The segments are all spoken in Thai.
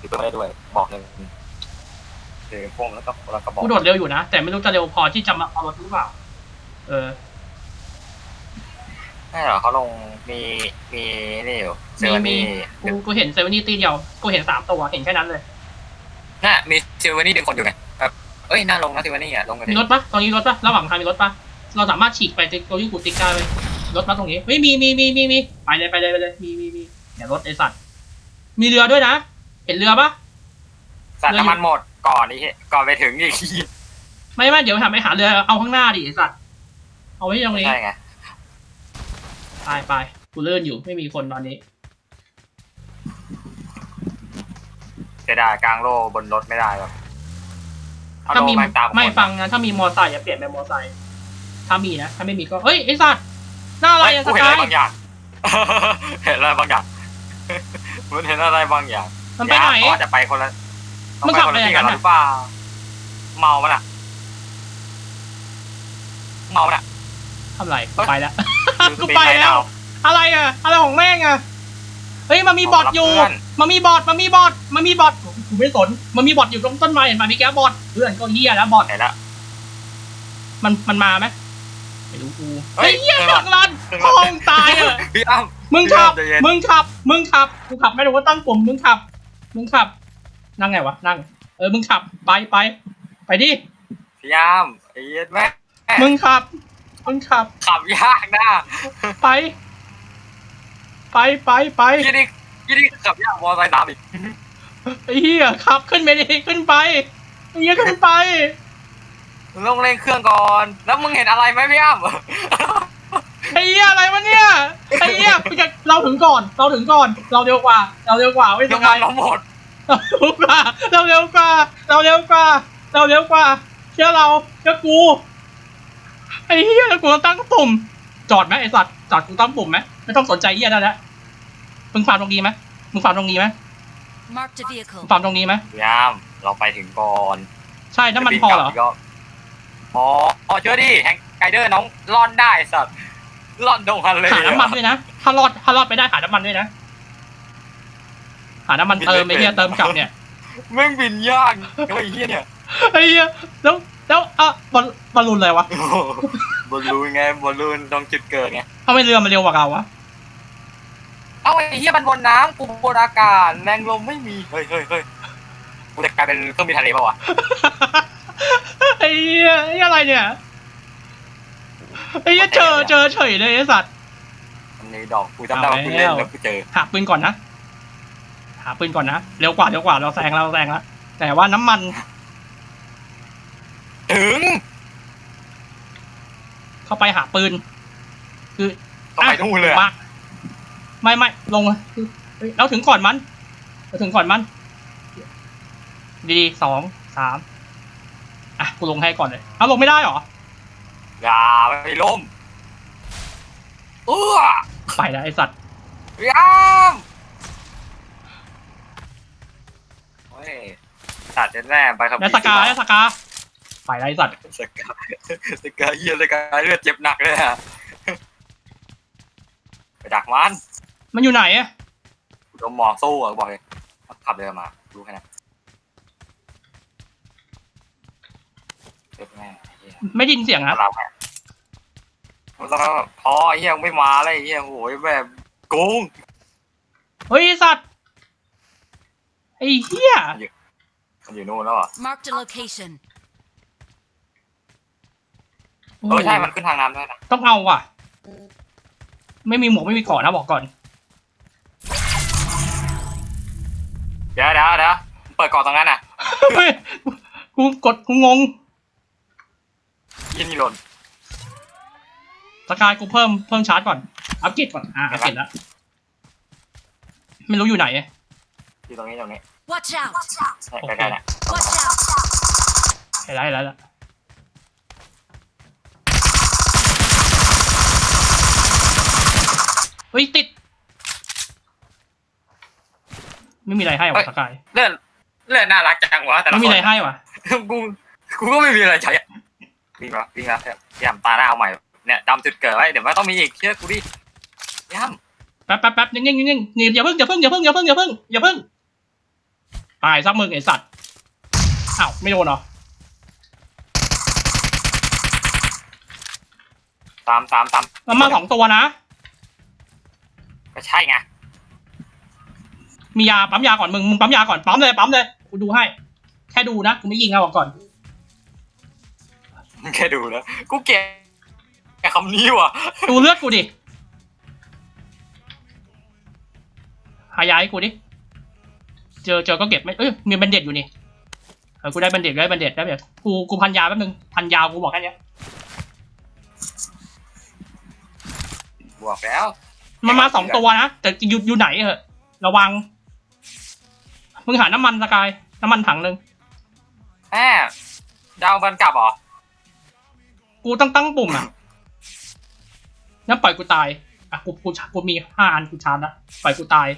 ถือปืนมาได้ด้วยบอกหนึ่งถือพวงแล้วก็แล้วก็บอกกูโดดเร็วอยู่นะ แต่ไม่รู้จะเร็วพอที่จะมาเอารถหรือเปล่า เออใช่เหรอเขาลงมีมีนี่อยู่เซมีเวมีนี่กูกูเห็นเซเว่นนี่ตีเดียว กูเห็นสามตัวเห็นแค่นั้นเลย น่ะมีเซเวนี่ดึงคนอยู่ไงแบบเอ้ยน่าลงนะเซเวนี่อะลงกันดิมีรถปะตรงนี้รถปะระหว่างทางมีรถปะเราสามารถฉีกไปตรงที่กูติ๊กได้เลยรถมาตรงนี้เฮ้ยมีมีมีมีมีไปเลยไปเลยไปเลยมีมีมีเดี๋ยวรถไอสัตว์มีเรือด้วยนะ เห็นเรือปะสัตว์น้ำมันหมดก่อนนี่ก่อนไปถึงอีกไม่ไม่เดี๋ยวทำไปหาเรือเอาข้างหน้าดิไอสัตว์เอาไว้ตรงนี้ใช่ไงไปไปกูเลื่อนอยู่ไม่มีคนตอนนี้เสียดายกลางโลบนรถไม่ได้หรอกเอถ้ามีโล่ตามคนไม่ฟังนะถ้ามีมอไซค์อย่าเปลี่ยนเป็นมอไซค์ถ้ามีนะถ้าไม่มีก็เฮ้ยไอสัตว์หน้าอะไรเฮ้ยอะสกูเห็นกาอะไรยบางอย่างเห็นอะไรบางอย่างมันเห็นอะไรบางอย่าง มันไปไหนเขาอาจจะไปคนละมันต้องขับไปคนละไปที่ไหนกับกันเราอะหรือเปล่าเมามันอะเมามันอะทำไรเฮ้ยไปแล้วดูสกูปีดไปไลท์แล้วเอาอะไรอะอะไรของแม่งอะเฮ้ยมันมีบอทอยู่ขอรับเพื่อนมันมีบอท มันมีบอท มันมีบอทกูไม่สน มันมีบอทอยู่ตรงต้นไม้เห็นไหมมีแกบอทเพื่อนก็เฮียแล้วบอท ไหนละ มันมันมาไหมไม่รู้กูเฮ้เฮ้ยยเฮียเจอหว่ะลังรันเจอพ่ว่ะอมึงตายอะพี่อ้ำมึงขับใจเย็นมึงขับ มึงขับ มึงขับ กูขับไม่รู้ว่าตั้งปุ่มมึงขับ มึงขับ นั่งไงวะ นั่ง เออ มึงขับ ไปไป ไปดิพี่อ้ำไอ้เหี้ยแม่มึงขับ มึงขับ ขับยากนะไป ไปไปไปยี่นี่ยี่นี่ขับยากมอเตอร์ไซค์ตามอีกไอ้เหี้ยขับ ขึ้นไปดิขึ้นไปไอ้เหี้ยขึ้นไป มึงต้องเร่งเครื่องก่อน แล้วมึงเห็นอะไรไหมพี่อ้ำไอ้เหี้ยอะไรวะเนี่ย ไอ้เหี้ยกูจะเราถึงก่อน เราถึงก่อน เราเร็วกว่า เราเร็วกว่าไม่น้ำทำมัไมนเราหมด เราเร็วกว่าเราเร็วกว่าเราเร็วกว่าเราเร็วกว่าเชื่อเราเชื่อกูไอ้เหี้ยแล้วกูต้องตั้งปุ่ม จอดไหมไอ้สัตว์จอดกูตั้งปุ่มไหมไม่ต้องสนใจเหี้ยนั่นแหละมึงฟาร์มตรงนี้ไหมมึงฟาร์มตรงนี้ไหม Marked a vehicle. มึงฟาร์มตรงนี้ไหมพี่อ้ำเราไปถึงก่อนใช่น้ำมันพอเหรอ จะบิกลับกอ๋ออ๋อเชื่อดิแฮงไกเดอร์น้องร่อนได้สัตว์ร่อนตรงฮันเลยหาน้ำมันด้วยนะ ถ้ารอดถ้ารอดไปได้หาน้ำมันด้วยนะ หาน้ำมันเติมไอ้เหี้ยเติมกลับเนี่ยแม่งบินยากไอ้เหี้ยเนี่ยไอ้เหี้ยแล้วแล้วอะบอลบอลลูนอะไรวะโอ้โหบอลลูนไงบอลลูนตรงจุดเกิดไงทำไมเรือมันเร็วกว่าเราวะเอ้าไอ้เหี้ยมันบนน้ำกูบนอากาศแรงลมไม่มีเฮ้ยเฮ้ยเฮ้ยกูจะกลายเป็นเครื่องบินทะเลป่าวะไอ้เหี้ยไอ้อะไรเนี่ยไอ้เหี้ยเจอเจอเฉยเลยไอ้สัตว์อันนี้ดอกกูจำได้ว่ากูเล่นแล้วกูเจอหาปืนก่อนนะ หาปืนก่อนนะ เร็วกว่าเร็วกว่าเราแซงเราแซงแล้วแต่ว่าน้ำมันถึงเข้าไปหาปืน คือต้องไปนู่นเลยอะมาไม่ไม่ลงมาคือเฮ้ยเราถึงก่อนมันเราถึงก่อนมัน ดีสองสามอะกูลงให้ก่อนเลยเอาลงไม่ได้เหรออย่าไปล้มเอื้อไปแล้วไอสัตว์พี่อ้ามเฮ้ ยสัตว์แน่ๆไปครับแล้วสกาแล้วสกาไปแล้วไอสัตว์สกาสกาเหี้ยสกาเลือดเจ็บหนักเลยอะไปดักมันมันอยู่ไหนอะโดนหมอกสู้อะบอกเลยขับเรือมารู้แค่นั้นเจ็บแม่ไอ้เหี้ยไม่ได้ยินเสียงครับเราแม่มันต้องพอไอ้เหี้ยไม่มาเลยไอ้เหี้ยโอ้ยแบบโกงเฮ้ยไอ้สัตว์ ไอ้เหี้ยมันอยู่นู่นแล้วเหรอะ Marked a location. เออใช่ มันขึ้นทางน้ำด้วยนะต้องเอาว่ะ ไม่มีหมวกไม่มีเกาะนะบอกก่อน เดี๋ยวเดี๋ยวเดี๋ยวเปิดก่อนตรงนั้นอะเฮ้ยกูกดกูงงยินมีหล่นสกายกูเพิ่มเพิ่มชาร์จก่อน อัปเกรดก่อน อะอัปเกรดแล้ว ไม่รู้อยู่ไหน อยู่ตรงนี้ตรงนี้ Watch out! ใกล้ๆเนี่ย Watch out! เห็นแล้วเห็นแล้วละเฮ้ยติด ไม่มีอะไรให้ว่ะสกายเลื่อนเลื่อนน่ารักจังวะแต่ละไม่คมีนอะไรให้ว่ะกูกูก็ไม่มีอะไรใช้อะวิ่งละวิ่งละพยายามตาหน้าเอาใหม่เนี่ยจำจุดเกิดไว้เดี๋ยวมันต้องมีอีกเชื่อกูดิย่แป๊บแป๊บแป๊บนิ่งนิ่งนิ่งนิ่งอย่าเพิ่งอย่าเพิ่งอย่าเพิ่งอย่าเพิ่งอย่าเพิ่งอย่าเพิ่ง ตายซะมึงไอสัตว์อ้าวไม่โดนเหรอตามตามตามมันมาสองตัวนะก็ใช่ไงมียาปั๊มยาก่อนมึงมึงปั๊มยาก่อนปั๊มเลยปั๊มเลยกูดูให้ แค่ดูนะกูไม่ยิงนะบอกก่อนแค่ดูแล้วกูเกลียดไอ้คำนี้ว่ะดูเลือดกูดิหายาให้กูดิ เจอเจอก็เก็บไม่เอ้ยมีแบนเด็ดอยู่นี่เออกูได้แบนเด็ดได้แบนเด็ดได้แบบกูกูพันยาแป๊บนึงพันยากูบอกแค่เนี้ยบวกแล้ว มันมาสองตัวนะแต่อยู่อยู่ไหนเหอะระวังมึงหาน้ำมันสกายน้ำมันถังหนึ่งแม่ดาวมันกลับเหรอ กูต้องตั้งปุ่มอะงั้นปล่อยกูตาย อะกูกูชากูมีห้าอันกูชาร์จแล้วปล่อยกูตาย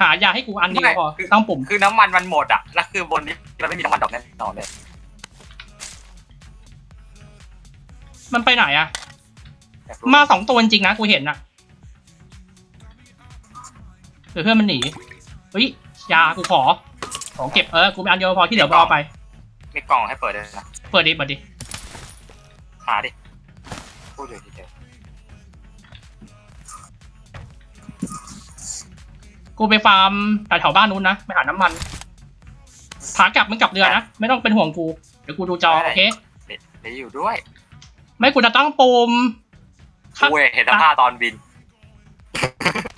หายาให้กูอันเดียวพอตั้งปุ่มคือน้ำมันมันหมดอะแล้วคือบนนี้เราไม่มีน้ำมันดอกแน่นอนเลย มันไปไหนอะอยกรู้มาสองตัวจริงๆนะกูเห็นนะหรือเพื่อนมันหนีเฮ้ยยากูขอ ขอเก็บเออกูมีอันเดียวพอที่เหลือพอาไป มีกล่องให้เปิดด้วยนะ เปิดดิเปิดดิหาดิพูดอยู่ที่เจ กูไปฟาร์มแต่แถวบ้านนู้นนะไปหาน้ำมันขากลับมึงกลับเรือนะไม่ต้องเป็นห่วงกูเดี๋ยวกูดูจอโอเคเดี๋ยวเดี๋ยวอยู่ด้วย ไม่กูจะตั้งปุ่มครับกูเห็นสภาพตอนบิน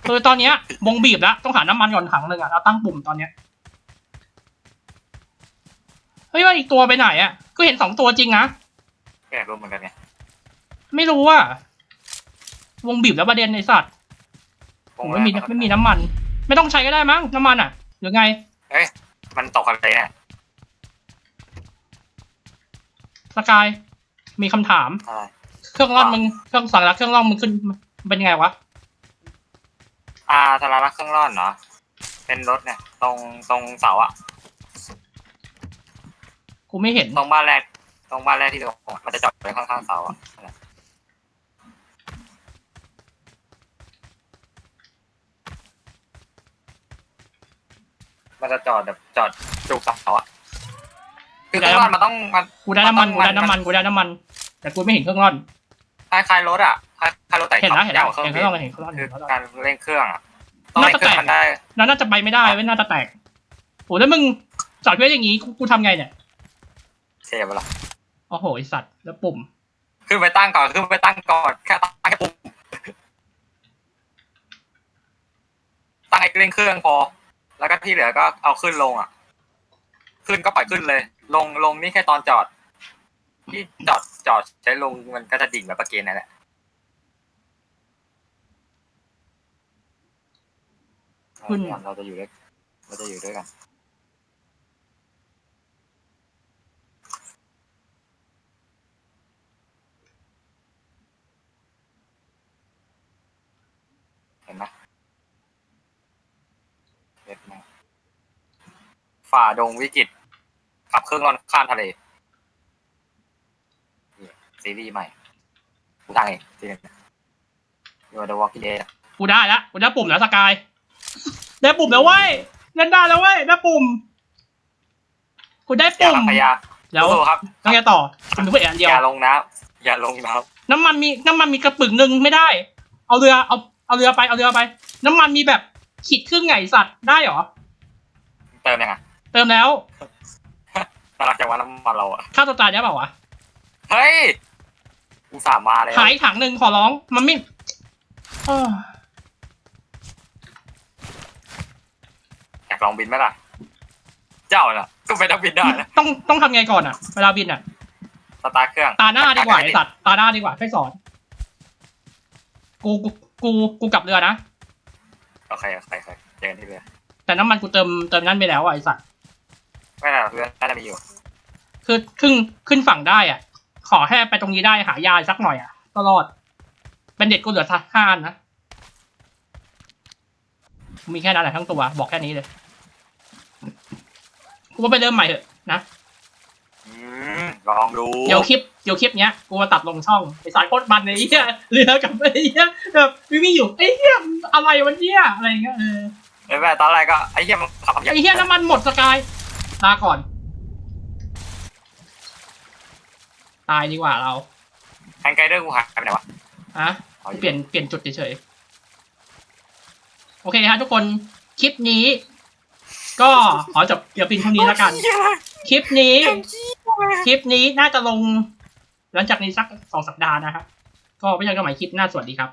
คือตอนเนี้ยวงบีบแล้วต้องหาน้ำมันก่อนถังหนึ่งอะเราตั้งปุ่มตอนเนี้ยเฮ้ยว่าอีกตัวไปไหนอะก็เห็นสองตัวจริงนะก็อยากรู้เหมือนกันไงไม่รู้ว่าวงบีบแล้วประเด็นไอสัตว์ผมไม่มีไม่มีน้ำมัน ไม่ต้องใช้ก็ได้มั้งน้ำมันอะหรือไงมันตกอะไรเนี่ยสกาย มีคำถาม อะไรเครื่องร่อนมึงเครื่องสั่งรักเครื่องร่อนมึงขึ้นเป็นไงวะ อ่าสาระเครื่องร่อนเนาะเป็นรถเนี่ย ตรงตรงเสาอะกูไม่เห็น ตรงบ้านแรก ตรงบ้านแรกที่ตรงมันจะจอดไว้ข้างๆเสาอะนั่นแหละ มันจะจอดแบบจอดจุกเสาอะคือเครื่องร่อนมันต้องมันกูได้น้ำมันกูมันได้น้ำมันกูได้น้ำมัน แต่กูไม่เห็นเครื่องร่อนคล้ายๆรถอะคล้ายๆรถแต่เห็นแล้วเห็นแล้วยาวกว่าเห็นเคเครื่รื่อองงร่อนเห็นเครื่องร่อนคืเห็อนเครื่องร่อนการเร่งเครื่องอะต้องน่าเร่งจะเครื่องแตกมันได้แล้วน่าจะไปไม่ได้เว้ยน่าจะแตกโอ้แล้วมึงจอดเพื่ออย่างงี้กูกูทำไงเนี่ยเทปละโอ้โหไอสัตว์แล้วปุ่ม ขึ้นไปตั้งก่อนขึ้นไปตั้งก่อนแค่ตั้งแค่ปุ่มตั้งไอ้เร่งเครื่องพอ แล้วก็ที่เหลือก็เอาขึ้นลงอะ ขึ้นก็ปล่อยขึ้นเลย ลงลงนี่แค่ตอนจอด ที่จอดจอดใช้ลงมันก็จะดิ่งแบบประเกนนั่นแหละเราจะอยู่ด้วยเราจะอยู่ด้วยกัน เห็นไหมเห็นไหม ฝ่าดงวิกฤตขับเครื่องร่อนข้ามทะเลนี่ซีรีส์ใหม่กูตั้งเองทีนึงยูเดอะวอล์กเดย์กูได้แล้วกูได้ปุ่มแล้วสกาย ได้ปุ่มแล้วเว้ยเล่นได้แล้วเว้ยได้ปุ่มกูได้อย่าปุ่มพยายามแล้วสู้ๆครับต้องไงต่อคุณเพื่อนอันเดียวอย่าลงน้ำอย่าลงน้น้ำมันมีน้ำมันมีกระปึกหนึ่งไม่ได้ เอาเรือเอาเอาเรือไปเอาเรือไป น้ำมันมีแบบขีดครึ่งไงสัตว์ได้เหรอำเติมยังไงเติมแล้วน่ารักจังว่าน้ำมันเราอะค่าตัวตายได้เปล่าวะเฮ้ยอุตส่าห์มาเลยหายถังหนึ่งขอร้อง มันไม่เอออยากลองบินไหมล่ะ เจ้าน่ะ ก็ไปต้องบินได้นะต้องต้องทำไงก่อนอะ เวลาบินอะ สตาร์ทเครื่อง ตาหน้าดีกว่าไอสัตว์ ตาหน้าดีกว่าให้สอน กูกูกูกูกลับเรือนะ โอเคโอเคโอเคเจอกันที่เรือ แต่น้ำมันกูเติมเติมนั่นไปแล้วอะไอสัตว์ ไม่น่าเรือน่าจะมีอยู่คือขึ้นขึ้นฝั่งได้อะ ขอแค่ไปตรงนี้ได้หายาสักหน่อยอะก็รอดเป็นเด็ดกูเหลือห้าอันนะ มีแค่นั้นแหละทั้งตัว บอกแค่นี้เลยกูว่าไปเริ่มใหม่เถอะนะอืมลองดูเดี๋ยวคลิปเดี๋ยวคลิปเนี้ยกูมาตัดลงช่องไอสายโคตรมันเลยไอ้เหี้ยเรือกับไอ้เหี้ยแบบวิ่งๆอยู่ไอ้เหี้ยอะไรวะเนี่ยอะไรอย่างเงี้ยเออเอ้ยแม่ตอนแรกก็ไอ้เหี้ยมันขับไอ้เหี้ยน้ำมันหมดสกาย ลาก่อน ตายดีกว่าเราแฮงไกเดอร์กูหายไปไหนวะฮะเปลี่ยนเปลี่ยนจุดเฉยๆ โอเคฮะทุกคน คลิปนี้ ก็ขอจบเดี๋ยวเพียงเท่านี้แล้วกัน คลิปนี้ คลิปนี้น่าจะลง หลังจากนี้สักสองสัปดาห์นะครับก็ไม่ใช่กันใหม่คลิปหน้าสวัสดีครับ